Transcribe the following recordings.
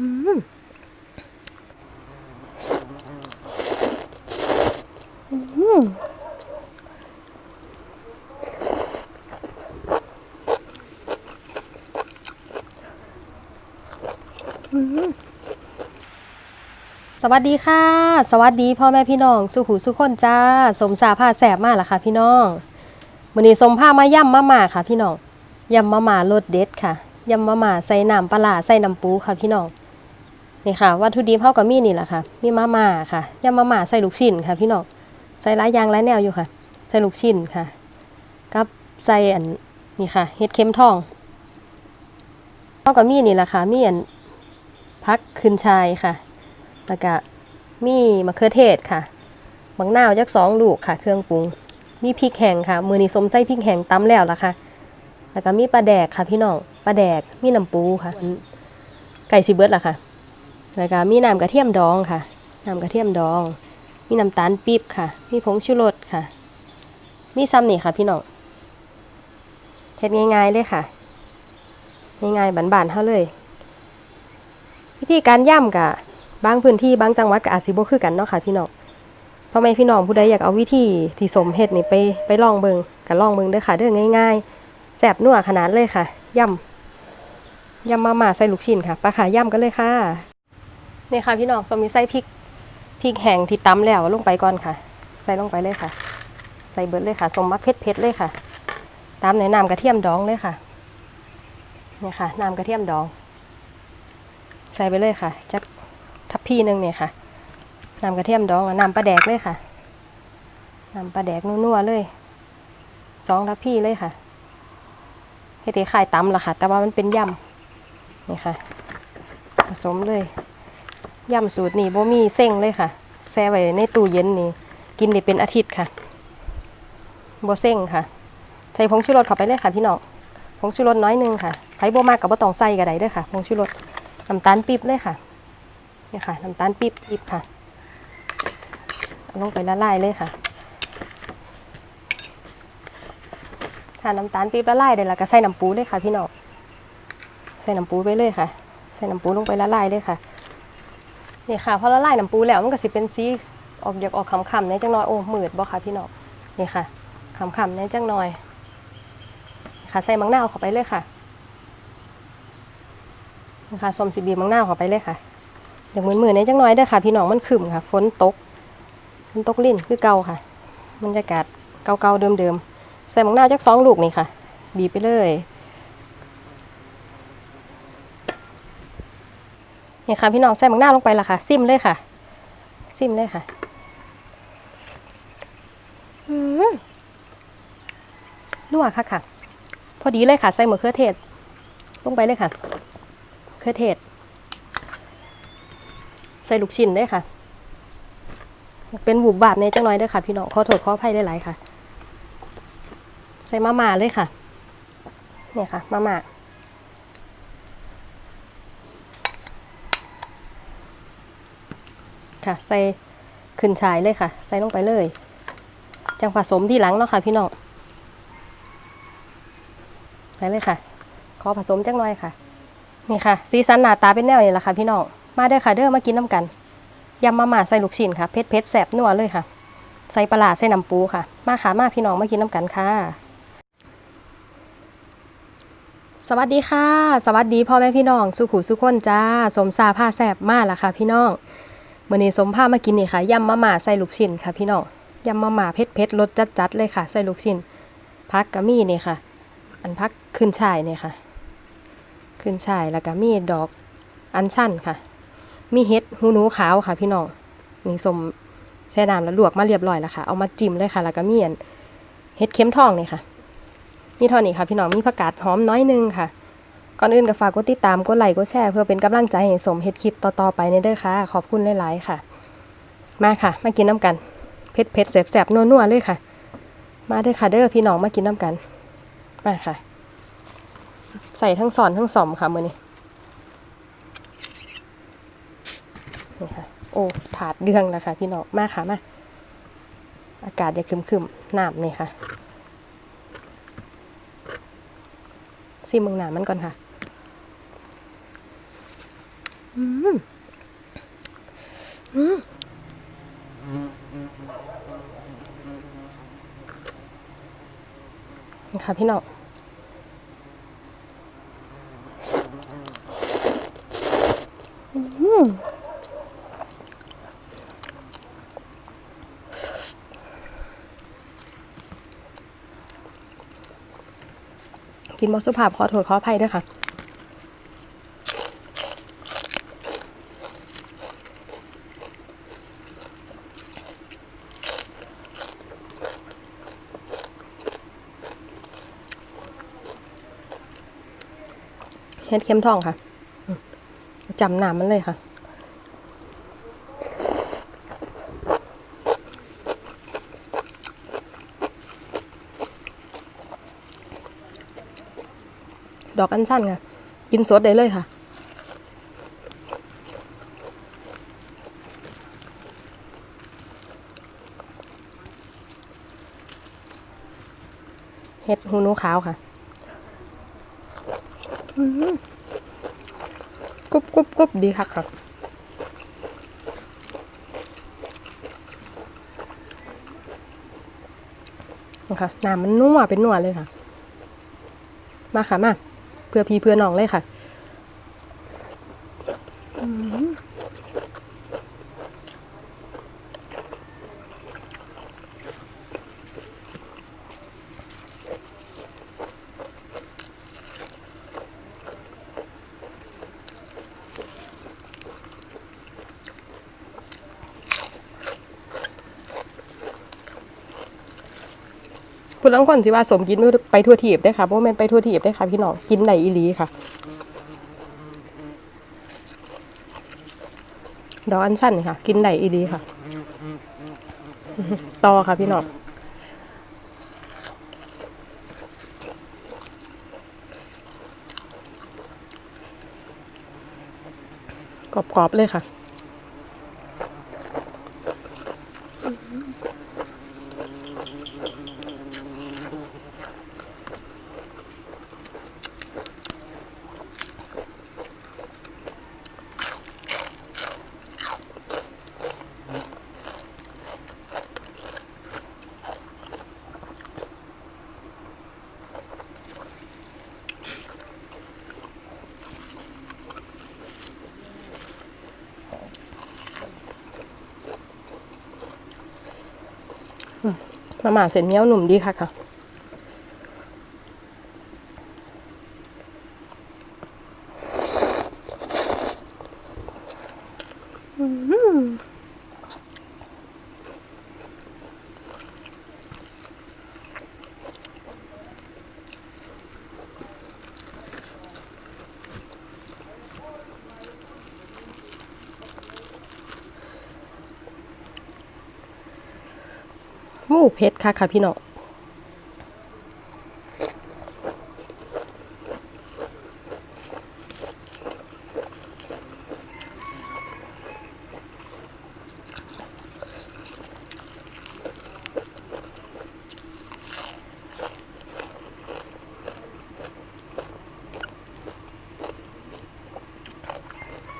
สวัสดีค่ะ สวัสดีพ่อแม่พี่น้อง สุขหูสุขคนจ้า สมสาผ้าแสบมากล่ะค่ะ พี่น้องมื้อนี้สมผ้ามาย่ำมาม่าค่ะ พี่น้องยำมาม่ารสเด็ดค่ะยำมาม่าใส่น้ำปลาใส่น้ำปูค่ะ พี่น้อง นี่ค่ะวัตถุดิบเฮาก็มีนี่แหละค่ะ มีมาม่าค่ะยำมาม่าใส่ลูกชิ้นค่ะพี่น้องใส่หลายอย่างหลายแนวอยู่ค่ะ ใส่ลูกชิ้นค่ะกับใส่อันนี่ค่ะเห็ดเข็มทองเฮาก็มีนี่แหละค่ะมีอันพักขึ้นชายค่ะแล้วก็มีมะเขือเทศค่ะบังนาวจักสองลูกค่ะ เครื่องปรุง มีพริกแห้งค่ะ มือนี้สมใส่พริกแห้งตำแล้วล่ะค่ะ แล้วก็มีปลาแดกค่ะ พี่น้อง ปลาแดก มีน้ำปูค่ะ ไก่ซีเบิร์ดล่ะค่ะ แล้วก็มีน้ำกระเทียมดองค่ะ น้ำกระเทียมดอง มีน้ำตาลปี๊บค่ะ มีผงชูรสค่ะ มีซ้ำนี่ค่ะพี่น้องเฮ็ดง่ายๆเลยค่ะ ง่ายๆบานๆเท่าเลย วิธีการย่ำกะบางพื้นที่บางจังหวัดก็อาจสิบ่คือกันเนาะค่ะพี่น้องพ่อแม่พี่น้องผู้ใดอยากเอาวิธีที่สมเฮ็ดนี่ไปไปลองเบิงก็ลองเบิงเด้อค่ะเด้อง่ายๆแซ่บนัวขนาดเลยค่ะย่ำย่ำมาม่าใส่ลูกชิ้นค่ะปลาขาย่ำกันเลยค่ะ นี่ค่ะพี่น้องสมีใส่พริกพริกแห้งที่ตำแล้วลงไปก่อนค่ะ ใส่ลงไปเลยค่ะ ใส่เบิร์ดเลยค่ะ สมมักเผ็ดเผ็ดๆเลยค่ะ ตามในน้ำกระเทียมดองเลยค่ะนี่ค่ะน้ำกระเทียมดอง ใส่ไปเลยค่ะจักทัพพีหนึ่งเนี่ยค่ะน้ำกระเทียมดองน้ำปลาแดกเลยค่ะน้ำปลาแดกนัวๆเลยสองทัพพีเลยค่ะเฮ็ดให้คล้ายตำละค่ะ แต่ว่ามันเป็นยำนี่ค่ะ ผสมเลย ยำสูตรนี่บ่มีเส้งเลยค่ะ แช่ไว้ในตู้เย็นนี่ กินได้เป็นอาทิตย์ค่ะบ่เส้งค่ะ ใส่ผงชูรสเข้าไปเลยค่ะพี่น้องผงชูรสน้อยหนึงค่ะไผบ่มากกับบ่ต้องใส่ก็ได้เด้อค่ะผงชูรสน้ำตาลปี๊บเลยค่ะนี่ค่ะน้ำตาลปี๊บปี๊บค่ะลงไปละลายเลยค่ะ ถ้าน้ำตาลปี๊บละลายได้แล้วก็ใส่น้ำปูเลยค่ะพี่น้อง ใส่น้ำปูไปเลยค่ะ ใส่น้ำปูลงไปละลายเลยค่ะ นี่ค่ะพอละลายน้ำปูแล้วมันก็สิเป็นสีออกอยากออกคำๆในจังน้อยโอ้มืดบ่ค่ะพี่น้องนี่ค่ะคำๆในจังน้อย ค่ะใส่มังนาวเข้าไปเลยค่ะนี่ค่ะส้มสีบีมังนาวเข้าไปเลยค่ะอย่างมือๆในจังน้อยเด้อค่ะ พี่น้องมันขึ้มค่ะฝนตกฝนตกลิ่นคือเก่าค่ะบรรยากาศเก่าๆเดิมๆใส่มังนาวจักสองลูกนี่ค่ะ บีบไปเลย นี่ค่ะพี่น้องใส่หมักหน้าลงไปละค่ะ ซิมเลยค่ะ ซิมเลยค่ะอืมนัวค่ะค่ะ พอดีเลยค่ะ ใส่มะเขือเทศ ลงไปเลยค่ะมะเขือเทศ ใส่ลูกชิ้นด้วยค่ะ เป็นบุบบาบในจังน้อยด้วยค่ะ พี่น้องขอโทษขออภัยได้หลายค่ะ ใส่มาม่าเลยค่ะ เนี่ยค่ะ มาม่า ค่ะ ใส่ขึ้นชายเลยค่ะ ใส่ลงไปเลย จังผสมที่หลังเนาะค่ะ พี่น้องใส่เลยค่ะ ขอผสมจังหน่อยค่ะนี่ค่ะ สีสันหน้าตาเป็นแนวนี้แหละค่ะ พี่น้องมาเด้อค่ะเด้อมากินน้ำกันยำมาม่าใส่ลูกชิ้นค่ะเผ็ดเผ็ดแสบนัวเลยค่ะ ใส่ปลาใส่น้ำปูค่ะ มาค่ะมาพี่น้องมากินน้ำกันค่ะสวัสดีค่ะ สวัสดีพ่อแม่พี่น้อง สุขุสุขคนจ้า สมซาผ้าแสบมากล่ะค่ะพี่น้อง มื่อนี้สมผ้ามากินนี่ค่ะยำมะหม่าใส่ลูกชิ้นค่ะพี่น้องยำมะหม่าเผ็ดเผ็ดๆรสจัดจัดๆเลยค่ะ ใส่ลูกชิ้นพักกะมี่นี่ค่ะ อันพักขึ้นช่ายนี่ค่ะ ขึ้นช่ายแล้วก็มีดอกอัญชันค่ะ มีเห็ดหูหนูขาวค่ะ พี่น้องนี่สมแช่น้ำแล้วลวกมาเรียบร้อยแล้วค่ะ เอามาจิ้มเลยค่ะ แล้วก็มีอันเห็ดเข็มทองนี่ค่ะ มีเท่านี้ค่ะ พี่น้องมีผักกาดหอมน้อยหนึงค่ะ ก่อนอื่นก็ฝากกดติดตาม กดไลค์ กดแชร์เพื่อเป็นกำลังใจให้สมเฮ็ดคลิปต่อๆไปในเด้อค่ะ ขอบคุณหลายๆค่ะ มาค่ะ มากินน้ำกัน เผ็ดเผ็ดๆแสบนัวๆเลยค่ะ มาเด้อค่ะเด้อพี่น้องมากินน้ำกัน มาค่ะ ใส่ทั้งสอนทั้งสอมค่ะมือนี้นี่ค่ะ โอ้ถาดเดืองแล้วค่ะ พี่น้อง มาค่ะมา อากาศอย่าคึมๆน้ำนี่ค่ะซิมเมืองหนามันก่อนค่ะ อืมอืมนะค่ะพี่น้องอืมกินบอสุภาพขอโทษขออภัยด้วยค่ะ เฮ็ดเค็มทองค่ะจำหน้ำมันเลยค่ะ ดอกอัญชันค่ะ กินสดได้เลยค่ะเห็ดหูนูขาวค่ะ กรุบกรุบกรุบดีค่ะค่ะนะคะน้ำมันนัวเป็นนัวเลยค่ะ มาค่ะมาเพื่อพี่เพื่อน้องเลยค่ะ อืมพูดลังคนสิว่าสมกินไปทั่วทีบได้ค่ะเพราะแม่นไปทั่วทีบได้ค่ะ พี่น้องกินไหนอีลีค่ะ ดอกอันสั้นนี่ค่ะ กินไหนอีลีค่ะ ต่อค่ะพี่น้องกรอบๆเลยค่ะ มาม่าเส้นเนี้ยวหนุ่มดีค่ะค่ะ หมูเผ็ดค่ะค่ะพี่น้อง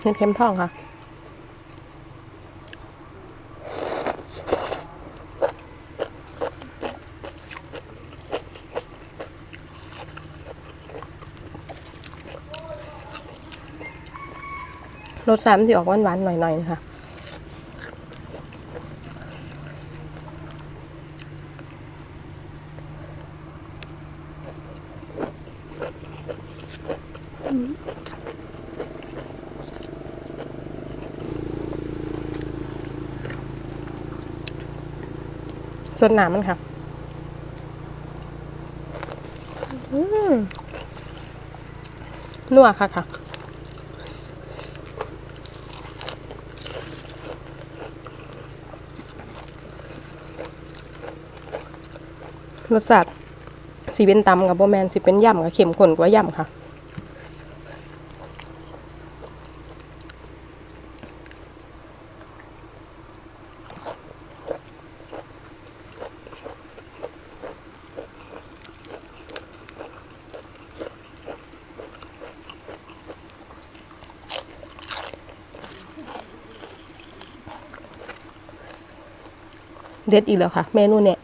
เห็ดเค็มทองค่ะ รสชาติมันจะออกหวานๆหน่อยๆนะคะส่วนหนามันค่ะนัวค่ะค่ะ รสชาติสีเป็นตำกับโบแมนสีเป็นย่ำกับเข็มข้นกว่าย่ำค่ะ เด็ดอีกแล้วค่ะ เมนูเนี่ย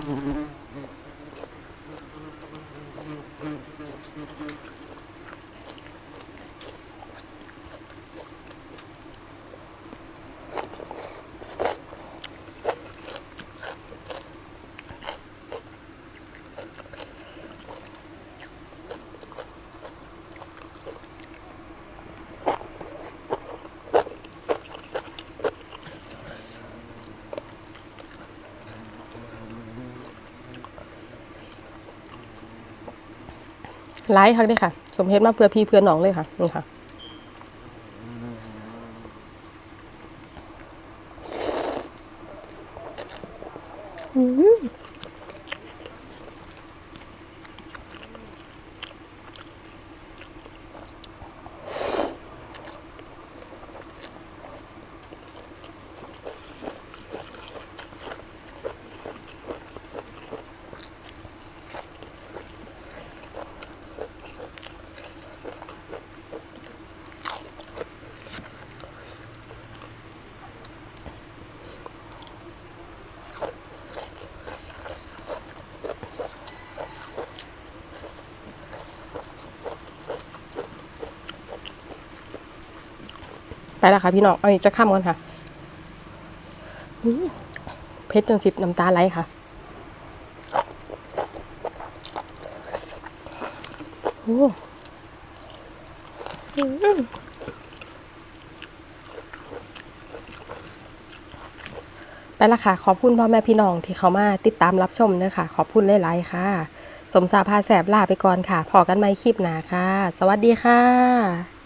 Mm-hmm. ไลายค่ะนี่ค่ะ สมเฮ็ดมาเพื่อพี่เพื่อน้องเลยค่ะนี่ค่ะอือ ไปแล้วค่ะพี่น้อง เอาอีกจะข้ามกันค่ะ เพชรจังสิบน้ำตาไหลค่ะโอ้ไปและค่ะ ขอบคุณพ่อแม่พี่น้องที่เขามาติดตามรับชมเนอะค่ะ ขอบคุณหลายๆค่ะ สมสาพาแสบลาไปก่อนค่ะ พอกันไหมคลิปหนาค่ะ สวัสดีค่ะ